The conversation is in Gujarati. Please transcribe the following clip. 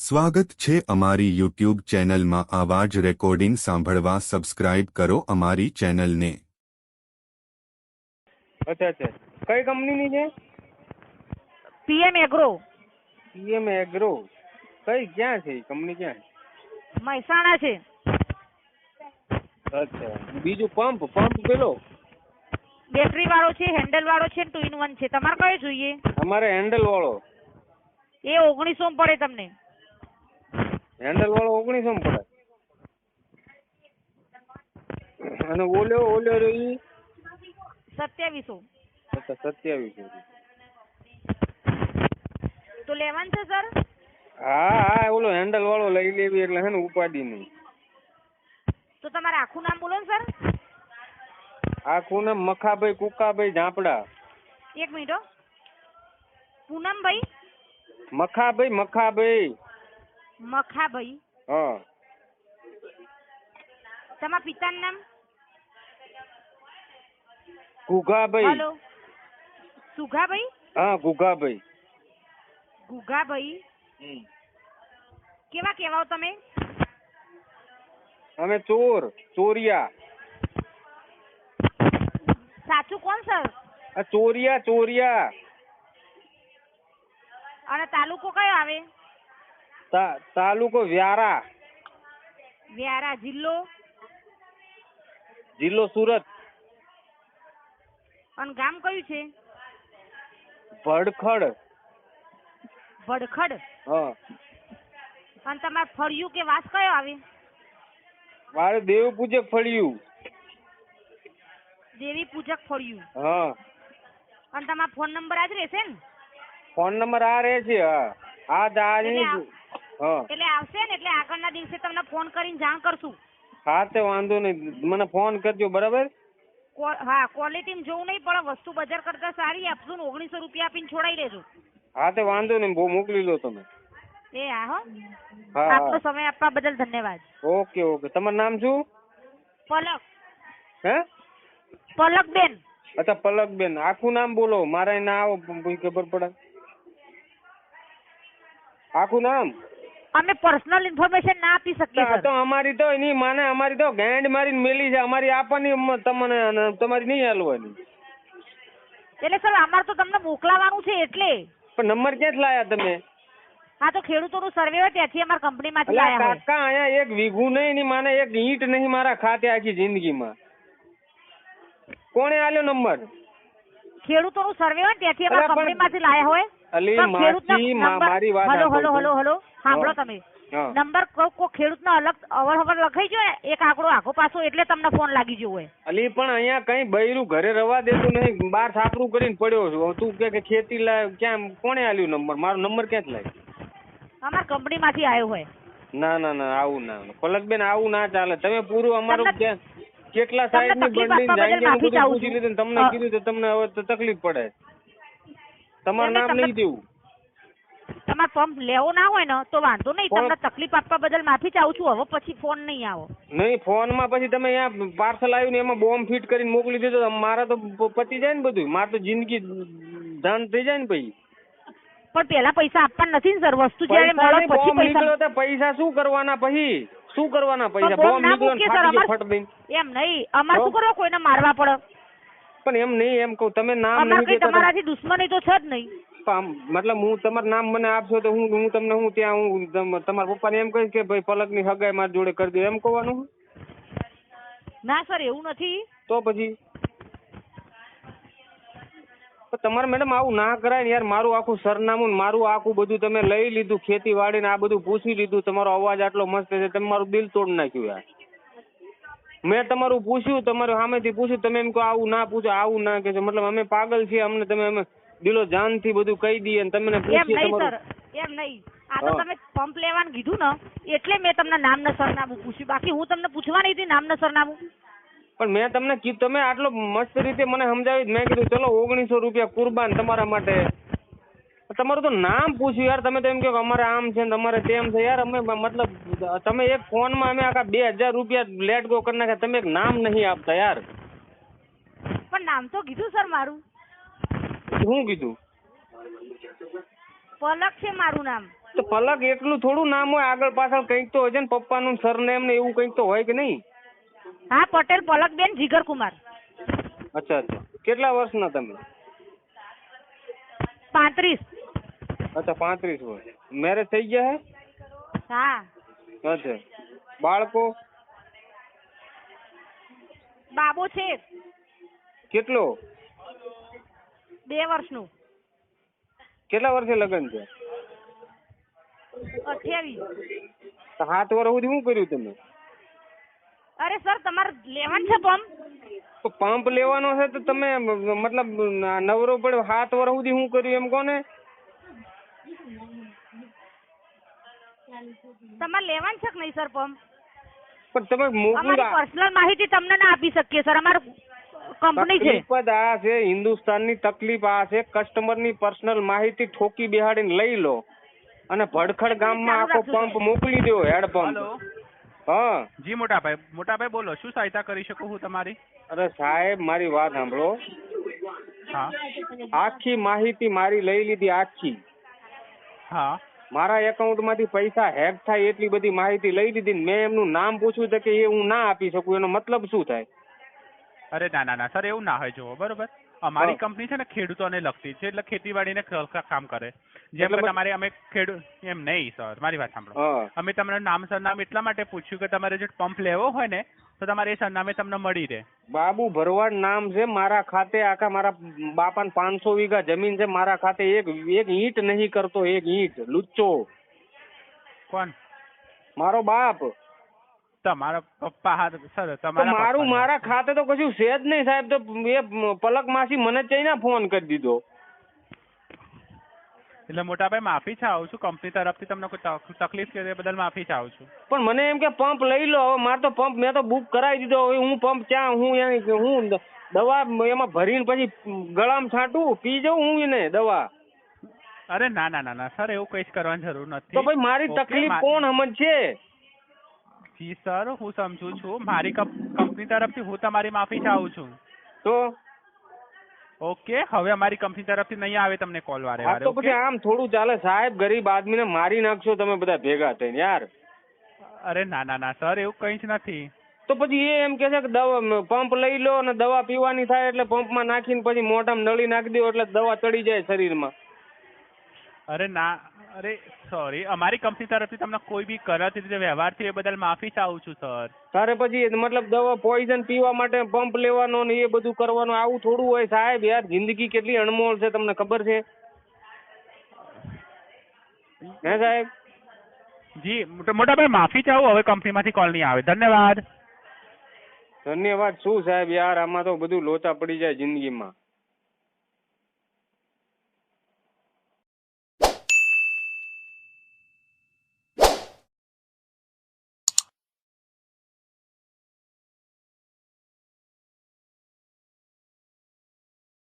સ્વાગત છે અમારી યુટ્યુબ ચેનલમાં આવા જ રેકોર્ડિંગ સાંભળવા સબસ્ક્રાઇબ કરો અમારી ચેનલને. અચ્છા અચ્છા. કઈ કંપનીની છે? પીએમ એગ્રો પીએમ એગ્રો કઈ ક્યાં છે? કંપની ક્યાં? મહેસાણા છે. છે અચ્છા. બીજું પંપ પંપ પેલો? બેટરી વાળો છે હેન્ડલ વાળો છે ટુ ઇન વન છે. તમારે કયો જોઈએ? અમારે હેન્ડલ વાળો એ ઓગણીસો પડે તમને. હેન્ડલ વાળો ઓગણીસો માં પડે. અને ઓલ્યો ઓલ્યો રહ્યો ઈ? સત્યાવીસો. અચ્છા સત્યાવીસો તો લેવાનું છે સર? હા હા ઓલો હેન્ડલ વાળો લઈ લેવી એટલે હે ને ઉપાડી નહીં તો તમારે આખું નામ બોલો ને સર. આખું નામ મખાભાઈ કુકાભાઈ ઝાપડા. એક મિનિટ હો. પૂનમભાઈ? મખાભાઈ મખાભાઈ. મખાભાઈ. હા. તમારા પિતાનું નામ? ગુગાભાઈ. હેલો. સુઘાભાઈ હા ગુગાભાઈ. ગુગાભાઈ. કેવા કેવાઓ તમે? અમે ચોર ચોરિયા. સાચું કોણ સર? આ ચોરિયા ચોરિયા. અને તાલુકો કયો આવે? તાલુકો વ્યારા. વ્યારા જિલ્લો? જિલ્લો સુરત. અને ગામ કયું છે? ભડખડ. ભડખડ? હા. અને તમારે ફળિયું કે વાસ કયો આવે? મારે દેવ પૂજક ફળિયું. દેવી પૂજક ફળિયું. હા. અને તમારો ફોન નંબર આજ રહેશે ને? ફોન નંબર આ રહે છે હા. આ જ એટલે આવશે ને એટલે આગળના દિવસે તમને ફોન કરીને જાણ કરશું. હા તે વાંધો નહીં. મને ફોન કરજો બરાબર? હા ક્વોલિટી જોવું નહીં પણ વસ્તુ બજાર કરતા સારી આપશું ને ઓગણીસો રૂપિયા આપીને છોડાઈ દેજો. હા તે વાંધો નહીં. બહુ મોકલી લો તમે. એ હા હો. આપનો સમય આપવા બદલ ધન્યવાદ. Okay okay. તમારું નામ શું? પલક. હે? પલક બેન અચ્છા પલકબેન. આખું નામ બોલો. મારે ના આવો ખબર પડે. આખું નામ? અમે પર્સનલ ઇન્ફોર્મેશન ના આપી શકીએ સર. તો અમારી તો એની માને અમારી તો ગેંડ મારીને મેલી છે. અમારી આપવાની તમને તમારી નહીં હાલવાની. એટલે સર અમારે તો તમને મોકલાવાનું છે એટલે. પણ નંબર ક્યાંથી લાયા તમે? હા તો ખેડૂતોનું સર્વે હોય ત્યાંથી અમારા કંપનીમાંથી માંથી લાયા હોય. કાકા અહીંયા એક વીઘું નહીં ની માને એક ઈંટ નહીં મારા ખાતે આખી જિંદગીમાં. કોણે આલ્યો નંબર? ખેડૂતોનું સર્વે હોય ત્યાંથી અમારા કંપની માંથી કંપનીમાંથી લાયા હોય. અલી માસી મારી વાત હલો હલો હલો હલો. સાંભળો તમે. નંબર કોઈ કોઈ ખેડૂતનો અલગ અવર હવર લખાઈ ગયો એક આંકડો આખો પાછો એટલે તમને ફોન લાગી ગયો હોય. અલી પણ અહીંયા કઈ બૈરું ઘરે રવા દેતું નહીં. બાર છાપરું કરીને પડ્યો છું. તું કે ખેતી લાય ક્યાં કોણે આલ્યું નંબર? મારો નંબર ક્યાંથી લાગ્યો? અમાર કંપની માંથી આવ્યો હોય. ના ના ના આવું ના. પલકબેન આવું ના ચાલે. તમે પૂરું અમારું કેટલા સાહેબની બંડી તમને કીધું તો તમને હવે તકલીફ પડે. તમારું નામ નહીં દેવું. તમારે પંપ લેવો ના હોય ને તો વાંધો નહીં. તમને તકલીફ આપવા બદલ માફી ચાહું છું. હવે પછી ફોન નહીં આવો. નહીં ફોનમાં પછી તમે અહીંયા પાર્સલ આવ્યું ને એમાં બોમ્બ ફિટ કરીને મોકલી દીધો મારા તો પતી જાય ને બધું મારે તો જિંદગી ધન થઈ જાય ને પછી. પણ પેલા પૈસા આપવા નથી ને સર. વસ્તુ જ્યારે પૈસા મળે પછી પૈસા પૈસા શું કરવાના પછી? શું કરવાના પૈસા? બોમ્બ નીકળ્યો ફાટી ગયો ફટ દઈ એમ નહીં. અમારે શું? કરવા? કોઈને મારવા પડે. પણ એમ નહીં એમ કહું તમે નામ નહીં કઈ દેતા તમારાથી દુશ્મની તો છે જ નહીં. તો આમ મતલબ હું તમારું નામ મને આપશો તો હું હું તમને હું ત્યાં હું તમ- તમારા પપ્પાને એમ કહીશ કે ભાઈ પલકની હગાઈ મારી જોડે કરી દો એમ કહેવાનું? ના સર એવું નથી. તો પછી? તો તમારે મેડમ આવું ના કરાય ને યાર મારું આખું સરનામું ને મારું આખું બધું તમે લઈ લીધું ખેતી વાડીને આ બધું પૂછી લીધું તમારો અવાજ આટલો મસ્ત છે તમે મારું દિલ તોડ નાખ્યું યાર. મેં તમારું પૂછ્યું તમારું સામેથી પૂછ્યું તમે એમ કહો આવું ના પૂછો આવું ના કે મતલબ અમે પાગલ છીએ અમને તમે અમે દિલો જાનથી બધું કહી દઈએ અને તમને પૂછીએ નહીં તમારું. એમ નહીં. આ તો તમે પંપ લેવાનું કીધું ને એટલે મેં તમને નામ ને સરનામું પૂછ્યું. બાકી હું તમને પૂછવાની હતી નામ ને સરનામું. પણ મેં તમને કીધું તમે આટલો મસ્ત રીતે મને સમજાવી મેં કીધું ચલો ઓગણીસો રૂપિયા કુરબાન તમારા માટે. તમારું તો નામ પૂછ્યું યાર. તમે તો એમ કહો કે અમારે આમ છે ને તમારે તેમ છે. યાર અમે મતલબ તમે એક ફોનમાં અમે આખા બે હજાર રૂપિયા લેટ ગો કરી નાખ્યા. તમે એક નામ નહીં આપતા યાર. પણ નામ તો કીધું સર મારું. શું કીધું? પલક છે મારું નામ. તો પલક એટલું થોડું નામ હોય આગળ પાછળ કંઈક તો હોય છે ને પપ્પાનું સરનેમ ને એવું કંઈક તો હોય કે નહીં? હા પટેલ પલકબેન જીગરકુમાર. અચ્છા અચ્છા. કેટલા વર્ષના તમે? પાંત્રીસ. અચ્છા પાંત્રીસ વર્ષ મેરેજ થઈ ગયા હા હે અચ્છા બાળકો બાબો છે કેટલો બે વર્ષનું કેટલા વર્ષે લગ્ન છે અઠ્યાવીસ તો સાત વર્ષ સુધી શું કર્યું તમે અરે સર તમારે લેવાનું છે પંપ તો પંપ લેવાનો છે તો તમે મ- મતલબ ન- નવરો પડ્યો સાત વર્ષ સુધી શું કર્યું એમ કોને તમારે લેવાનું છે કે નહીં સર પંપ પણ તમે મોકલું અમારી પર્સનલ માહિતી તમને ના આપી શકીએ સર. અમારું કંપની છે. તકલીફ જ આ છે હિન્દુસ્તાનની તકલીફ આ છે. કસ્ટમરની પર્સનલ માહિતી ઠોકી બેહાડીને લઈ લો. અને ભડખડ ગામમાં આખો પંપ મોકલી દો હેડ પંપ હા. જી મોટાભાઈ. મોટાભાઈ બોલો. શું સહાયતા કરી શકું હું તમારી? અરે સાહેબ મારી વાત સાંભળો. હા. આખી માહિતી મારી લઈ લીધી આખી. હા. મારા એકાઉન્ટમાંથી પૈસા હેક થાય એટલી બધી માહિતી લઈ લીધી મેં એમનું નામ પૂછ્યું તો કે એ હું ના આપી શકું. એનો મતલબ શું થાય? અરે ના ના ના સર એવું ના હોય. જુઓ બરોબર? અમારી કંપની છે ને ખેડૂતોને લગતી છે એટલે ખેતીવાડીને કામ કરે. જેમ કે તમારે અમે ખેડૂત એમ નહીં સર મારી વાત સાંભળો. અમે તમને નામ સરનામ એટલા માટે પૂછ્યું કે તમારે જો પંપ લેવો હોય ને તો તમારે એ સરનામે તમને મળી રહે. બાબુ ભરવાડ નામ છે મારા ખાતે આખા મારા બાપાને પાંચસો વીઘા જમીન છે મારા ખાતે એક એક ઈંટ નહીં કરતો એક ઈંટ. લુચ્ચો. કોણ? મારો બાપ. તમારા પપ્પા હા સર તમારા મારું મારા ખાતે તો કશું છે જ નહીં સાહેબ. તો એ પલક માસી મને જ ફોન કરી દીધો. એટલે મોટાભાઈ માફી ચાહું છું કંપની તરફથી તમને કોઈ તકલીફ કે બદલ માફી ચાહું છું. પણ મને એમ કે પંપ લઈ લો હવે મારે તો પંપ મેં તો બુક કરાવી દીધો હવે હું પંપ ક્યાં હું હું દવા એમાં ભરીને પછી ગળામાં છાંટું પી જાઉં હું એને દવા. અરે ના ના ના ના સર એવું કઈ કરવાની જરૂર નથી. તો ભાઈ મારી તકલીફ કોણ સમજશે? જી સર હું સમજુ છું. મારી કપ- કંપની તરફથી હું તમારી માફી ચાહું છું. તો? ઓકે હવે અમારી કંપની તરફથી નહીં આવે તમને કોલ વારે વારે તો પછી આમ થોડું ચાલે. સાહેબ ગરીબ આદમીને મારી નાખશો તમે બધા ભેગા થઈને યાર. અરે ના ના ના સર એવું કઈ જ નથી. તો પછી એ એમ કે છે કે દવા પંપ લઈ લો અને દવા પીવાની થાય એટલે પંપમાં નાખીને પછી મોઢામાં નળી નાખી દો એટલે દવા ચડી જાય શરીરમાં. અરે ના અરે સોરી અમારી કંપની તરફથી તમને કોઈ બી કરત રીતે વ્યવહાર થયો એ બદલ માફી ચાહું છું સર તારે પછી મતલબ દવા પોઈઝન પીવા માટે પંપ લેવાનો ને એ બધું કરવાનું આવું થોડું હોય સાહેબ યાર જિંદગી કેટલી અણમોલ છે તમને ખબર છે? હે સાહેબ? જી મોટા મોટાભાઈ માફી ચાહું હવે કંપનીમાંથી કોલ નહીં આવે. ધન્યવાદ. ધન્યવાદ. શું સાહેબ યાર આમાં તો બધું લોચા પડી જાય જિંદગીમાં.